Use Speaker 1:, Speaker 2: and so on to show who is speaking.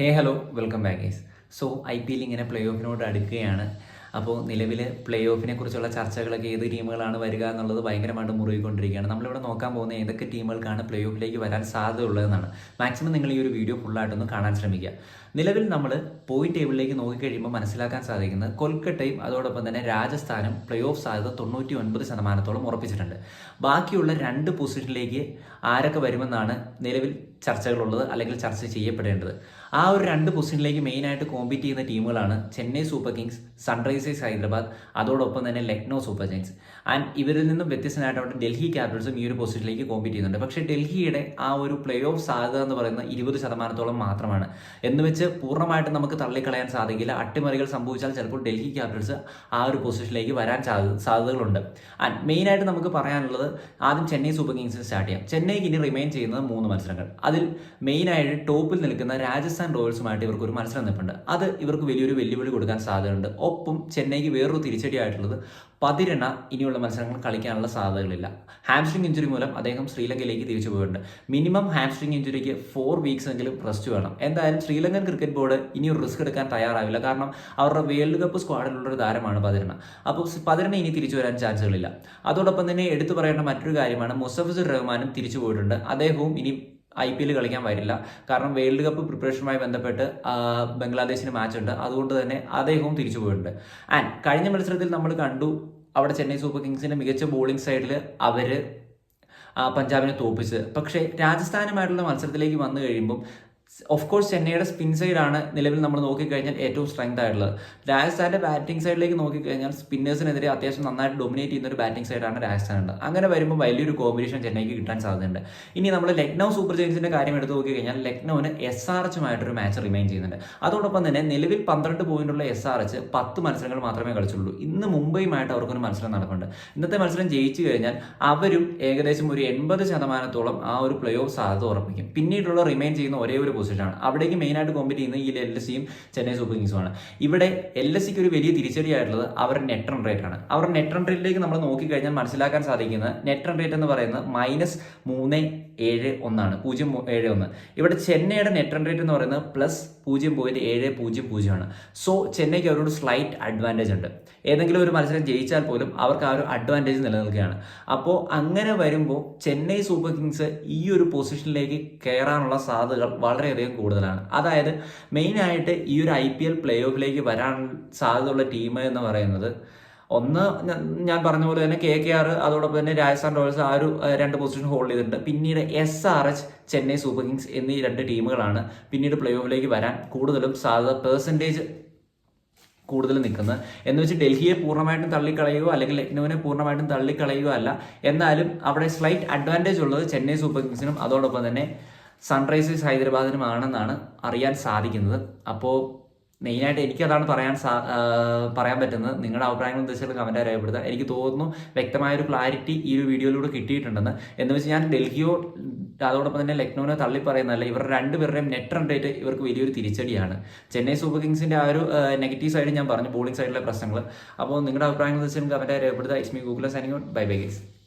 Speaker 1: Hey hello welcome back guys so I P L ഇങ്ങനെ play ഓഫിനോട് അടുക്കുകയാണ്. അപ്പോൾ നിലവിൽ പ്ലേ ഓഫിനെ കുറിച്ചുള്ള ചർച്ചകളൊക്കെ ഏത് ടീമുകളാണ് വരിക എന്നുള്ളത് ഭയങ്കരമായിട്ട് മുറുകിക്കൊണ്ടിരിക്കുകയാണ്. നമ്മളിവിടെ നോക്കാൻ പോകുന്ന ഏതൊക്കെ ടീമുകൾക്കാണ് പ്ലേ ഓഫിലേക്ക് വരാൻ സാധ്യതയുള്ളതെന്നാണ് മാക്സിമം നിങ്ങൾ ഈ ഒരു വീഡിയോ ഫുള്ളായിട്ടൊന്ന് കാണാൻ ശ്രമിക്കുക. നിലവിൽ നമ്മൾ പോയി ടേബിളിലേക്ക് നോക്കിക്കഴിയുമ്പോൾ മനസ്സിലാക്കാൻ സാധിക്കുന്നത് കൊൽക്കട്ടയും അതോടൊപ്പം തന്നെ രാജസ്ഥാനും പ്ലേ ഓഫ് സാധ്യത തൊണ്ണൂറ്റി ഒൻപത് ശതമാനത്തോളം ഉറപ്പിച്ചിട്ടുണ്ട്. ബാക്കിയുള്ള രണ്ട് പൊസിഷനിലേക്ക് ആരൊക്കെ വരുമെന്നാണ് നിലവിൽ ചർച്ചകളുള്ളത് അല്ലെങ്കിൽ ചർച്ച ചെയ്യപ്പെടേണ്ടത്. ആ ഒരു രണ്ട് പൊസിഷനിലേക്ക് മെയിനായിട്ട് കോമ്പീറ്റ് ചെയ്യുന്ന ടീമുകളാണ് Chennai Super Kings Sunrisers Hyderabad അതോടൊപ്പം തന്നെ ലക്നൗ സൂപ്പർ കിങ്സ് ആൻഡ് ഇവരിൽ നിന്നും വ്യത്യസ്തമായിട്ട് അവിടെ ഡൽഹി ക്യാപിറ്റൽസും ഈ ഒരു പൊസിഷനിലേക്ക് കോമ്പീറ്റ് ചെയ്യുന്നുണ്ട്. പക്ഷേ ഡൽഹിയുടെ ആ ഒരു പ്ലേ ഓഫ് സാധ്യത എന്ന് പറയുന്ന ഇരുപത് ശതമാനത്തോളം മാത്രമാണ്. എന്ന് വെച്ച് പൂർണമായിട്ട് നമുക്ക് തള്ളിക്കളയാൻ സാധിക്കില്ല. അട്ടിമറികൾ സംഭവിച്ചാൽ ചിലപ്പോൾ ഡൽഹി ക്യാപിറ്റൽസ് ആ ഒരു പൊസിഷനിലേക്ക് വരാൻ സാധ്യതകളുണ്ട്. ആൻഡ് മെയിനായിട്ട് നമുക്ക് പറയാനുള്ളത് ആദ്യം ചെന്നൈ സൂപ്പർ കിങ്സിന് സ്റ്റാർട്ട് ചെയ്യാം. ചെന്നൈക്ക് ഇനി റിമെയിൻ ചെയ്യുന്നത് മൂന്ന് മത്സരങ്ങൾ. അതിൽ മെയിനായിട്ട് ടോപ്പിൽ നിൽക്കുന്ന രാജസ്ഥാൻ റോയൽസുമായിട്ട് ഇവർക്ക് ഒരു മത്സരം നിൽപ്പുണ്ട് അത് ഇവർക്ക് വലിയൊരു വെല്ലുവിളി കൊടുക്കാൻ സാധ്യതയുണ്ട്. ഒപ്പം ചെന്നൈക്ക് വേറൊരു തിരിച്ചടിയായിട്ടുള്ളത് പതിരെണ്ണ ഇനിയുള്ള മത്സരങ്ങൾ കളിക്കാനുള്ള സാധ്യതകളില്ല. ഹാംസ്ട്രിങ് ഇഞ്ചുറി മൂലം അദ്ദേഹം ശ്രീലങ്കയിലേക്ക് തിരിച്ചു പോയിട്ടുണ്ട്. മിനിമം ഹാംസ്ട്രിങ് ഇഞ്ചുറിക്ക് ഫോർ വീക്സ് എങ്കിലും റെസ്റ്റ് വേണം. എന്തായാലും ശ്രീലങ്കൻ ക്രിക്കറ്റ് ബോർഡ് ഇനി ഒരു റിസ്ക് എടുക്കാൻ തയ്യാറാവില്ല. കാരണം അവരുടെ വേൾഡ് കപ്പ് സ്ക്വാഡിലുള്ള ഒരു താരമാണ് പതിരെണ്ണ. അപ്പോൾ പതിരെണ്ണ ഇനി തിരിച്ചു വരാൻ ചാൻസുകളില്ല. അതോടൊപ്പം തന്നെ എടുത്തു പറയേണ്ട മറ്റൊരു കാര്യമാണ് മുസഫിസുർ റഹ്മാനും തിരിച്ചു പോയിട്ടുണ്ട്. അദ്ദേഹവും ഇനി ഐ പി എൽ കളിക്കാൻ വരില്ല കാരണം വേൾഡ് കപ്പ് പ്രിപ്പറേഷനുമായി ബന്ധപ്പെട്ട് ബംഗ്ലാദേശിന് മാച്ച് ഉണ്ട് അതുകൊണ്ട് തന്നെ അദ്ദേഹവും തിരിച്ചു പോയിട്ടുണ്ട്. ആൻഡ് കഴിഞ്ഞ മത്സരത്തിൽ നമ്മൾ കണ്ടു അവിടെ ചെന്നൈ സൂപ്പർ കിങ്സിന്റെ മികച്ച ബോളിംഗ് സൈഡിൽ അവർ പഞ്ചാബിനെ തോപ്പിച്ച് പക്ഷേ രാജസ്ഥാനുമായിട്ടുള്ള മത്സരത്തിലേക്ക് വന്നു കഴിയുമ്പം ഓഫ് കോഴ്സ് ചെന്നൈയുടെ സ്പിൻ സൈഡാണ് നിലവിൽ നമ്മൾ നോക്കിക്കഴിഞ്ഞാൽ ഏറ്റവും സ്ട്രെങ്ത് ആയിട്ടുള്ളത്. രാജസ്ഥാന്റെ ബാറ്റിംഗ് സൈഡിലേക്ക് നോക്കിക്കഴിഞ്ഞാൽ സ്പിന്നേഴ്സിനെതിരെ അത്യാവശ്യം നന്നായിട്ട് ഡൊമിനേറ്റ് ചെയ്യുന്ന ഒരു ബാറ്റിംഗ് സൈഡാണ് രാജസ്ഥാനുണ്ട് അങ്ങനെ വരുമ്പോൾ വലിയൊരു കോമ്പിനേഷൻ ചെന്നൈക്ക് കിട്ടാൻ സാധ്യതയുണ്ട്. ഇനി നമ്മൾ ലക്നൗ സൂപ്പർ ജയൻസിന്റെ കാര്യം എടുത്ത് നോക്കിക്കഴിഞ്ഞാൽ ലക്നൌവിന് എസ് ആർ എച്ചുമായിട്ടൊരു മാച്ച് റിമൈൻ ചെയ്യുന്നുണ്ട്. അതോടൊപ്പം തന്നെ നിലവിൽ പന്ത്രണ്ട് പോയിന്റുള്ള എസ് ആർ എച്ച് പത്ത് മത്സരങ്ങൾ മാത്രമേ കളിച്ചുള്ളൂ. ഇന്ന് മുംബൈയുമായിട്ട് അവർക്കൊരു മത്സരം നടക്കുന്നുണ്ട് ഇന്നത്തെ മത്സരം ജയിച്ചു കഴിഞ്ഞാൽ അവരും ഏകദേശം ഒരു എൺപത് ശതമാനത്തോളം ആ ഒരു പ്ലേ ഓഫ് സാധ്യത ഉറപ്പിക്കും. പിന്നീടുള്ള റിമൈൻ ചെയ്യുന്ന ഒരേ ഒരു പൊസിഷനാണ് അവിടേക്ക് മെയിനായിട്ട് കോമ്പറ്റ് ചെയ്യുന്നത് ഈ എൽ എസ് സിയും ചെന്നൈ സൂപ്പർ കിങ്സും ആണ്. ഇവിടെ എൽ എസ് സിക്ക് ഒരു വലിയ തിരിച്ചടിയായിട്ടുള്ളത് അവരുടെ നെറ്റ് റൺ റേറ്റ് ആണ്. അവരുടെ നെറ്റ് റൺ റേറ്റിലേക്ക് നമ്മൾ നോക്കിക്കഴിഞ്ഞാൽ മനസ്സിലാക്കാൻ സാധിക്കുന്നത് നെറ്റ് റൺ റേറ്റ് എന്ന് പറയുന്നത് മൈനസ് മൂന്ന് ഏഴ് ഒന്നാണ്. പൂജ്യം ഏഴ് ഒന്ന്. ഇവിടെ ചെന്നൈയുടെ നെറ്റ് റൺ റേറ്റ് എന്ന് പറയുന്നത് പ്ലസ് പൂജ്യം പോയിന്റ് ഏഴ് പൂജ്യം പൂജ്യമാണ് സോ ചെന്നൈക്ക് അവരോട് സ്ലൈറ്റ് അഡ്വാന്റേജ് ഉണ്ട്. ഏതെങ്കിലും ഒരു മത്സരം ജയിച്ചാൽ പോലും അവർക്ക് ആ ഒരു അഡ്വാന്റേജ് നിലനിൽക്കുകയാണ്. അപ്പോൾ അങ്ങനെ വരുമ്പോൾ ചെന്നൈ സൂപ്പർ കിങ്സ് ഈ ഒരു പൊസിഷനിലേക്ക് കയറാനുള്ള സാധ്യതകൾ വളരെയധികം കൂടുതലാണ്. അതായത് മെയിനായിട്ട് ഈ ഒരു ഐ പി എൽ പ്ലേ ഓഫിലേക്ക് വരാൻ സാധ്യതയുള്ള ടീം എന്ന് പറയുന്നത് ഒന്ന് ഞാൻ പറഞ്ഞ പോലെ തന്നെ കെ കെ ആർ അതോടൊപ്പം തന്നെ രാജസ്ഥാൻ റോയൽസ് ആ ഒരു രണ്ട് പൊസിഷൻ ഹോൾഡ് ചെയ്തിട്ടുണ്ട്. പിന്നീട് S R H Chennai Super Kings എന്നീ രണ്ട് ടീമുകളാണ് പിന്നീട് പ്ലേ ഓഫിലേക്ക് വരാൻ കൂടുതലും സാധ്യത പേഴ്സന്റേജ് കൂടുതൽ നിൽക്കുന്നത്. എന്ന് വെച്ച് ഡൽഹിയെ പൂർണമായിട്ടും തള്ളിക്കളയുകയോ അല്ലെങ്കിൽ ലക്നൌവിനെ പൂർണമായിട്ടും തള്ളിക്കളയുകയോ അല്ല. എന്നാലും അവിടെ സ്ലൈറ്റ് അഡ്വാന്റേജ് ഉള്ളത് ചെന്നൈ സൂപ്പർ കിങ്സിനും അതോടൊപ്പം തന്നെ സൺറൈസേഴ്സ് ഹൈദരാബാദിനുമാണെന്നാണ് അറിയാൻ സാധിക്കുന്നത്. അപ്പോൾ മെയിനായിട്ട് എനിക്കതാണ് പറയാൻ സാ പറയാൻ പറ്റുന്നത്. നിങ്ങളുടെ അഭിപ്രായങ്ങൾ ഉദ്ദേശിച്ചത് കമന്റ് രേഖപ്പെടുത്തുക. എനിക്ക് തോന്നുന്നു വ്യക്തമായൊരു ക്ലാരിറ്റി ഈ ഒരു വീഡിയോയിലൂടെ കിട്ടിയിട്ടുണ്ടെന്ന്. എന്ന് വെച്ച് ഞാൻ ഡൽഹിയോ അതോടൊപ്പം തന്നെ ലക്നൌവിനെ തള്ളി പറയുന്നതല്ല ഇവരുടെ രണ്ടുപേരുടെയും നെറ്റ് റൺ റേറ്റ് ഇവർക്ക് വലിയൊരു തിരിച്ചടിയാണ്. ചെന്നൈ സൂപ്പർ കിങ്സിന്റെ ആ ഒരു നെഗറ്റീവ് സൈഡ് ഞാൻ പറഞ്ഞു ബോളിംഗ് സൈഡിലെ പ്രശ്നങ്ങൾ അപ്പോൾ നിങ്ങളുടെ അഭിപ്രായങ്ങൾ തീർച്ചയായും കമന്റ് രേഖപ്പെടുത്തുക. ഇസ്മി Google signing bye bye guys